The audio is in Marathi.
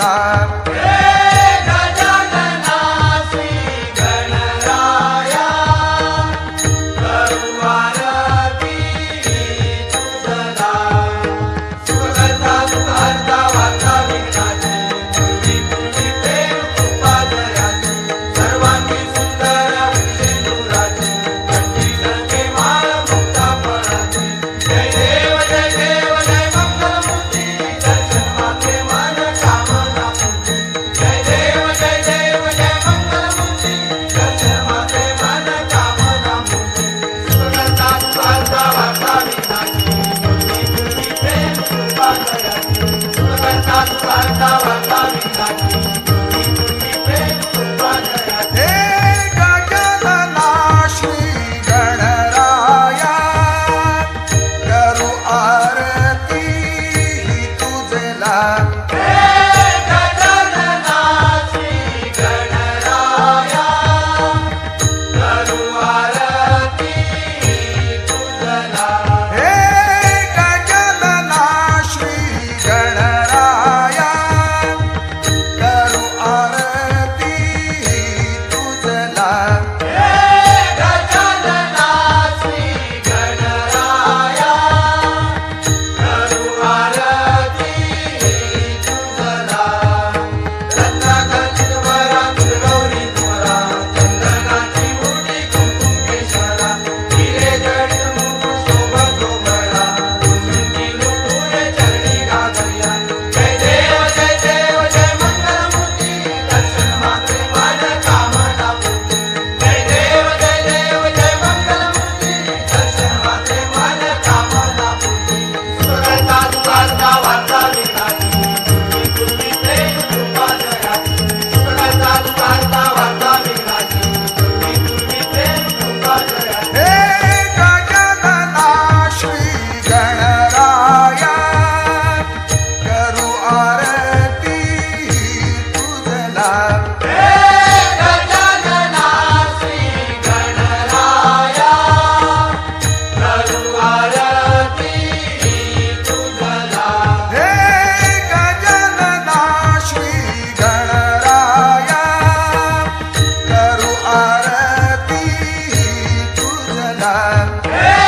alive. जगनाशा करु आरती चुगला रे ग जगनाश्री करू आरती चुगला